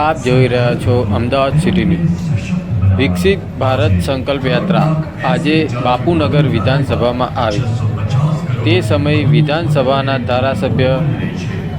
આપ જોઈ રહ્યા છો અમદાવાદ સિટી ન્યૂઝ વિકસિત ભારત સંકલ્પ યાત્રા આજે બાપુનગર વિધાનસભામાં આવી. તે સમયે વિધાનસભાના ધારાસભ્ય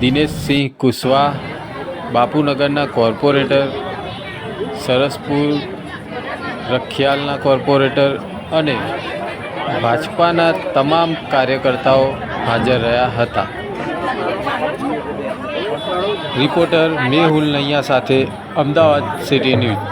દિનેશસિંહ કુશવાહ, બાપુનગરના કોર્પોરેટર સરસપુર રખિયાલના કોર્પોરેટર અને ભાજપાના તમામ કાર્યકર્તાઓ હાજર રહ્યા હતા. રિપોર્ટર મેહુલ નૈયા સાથે Ahmedabad city news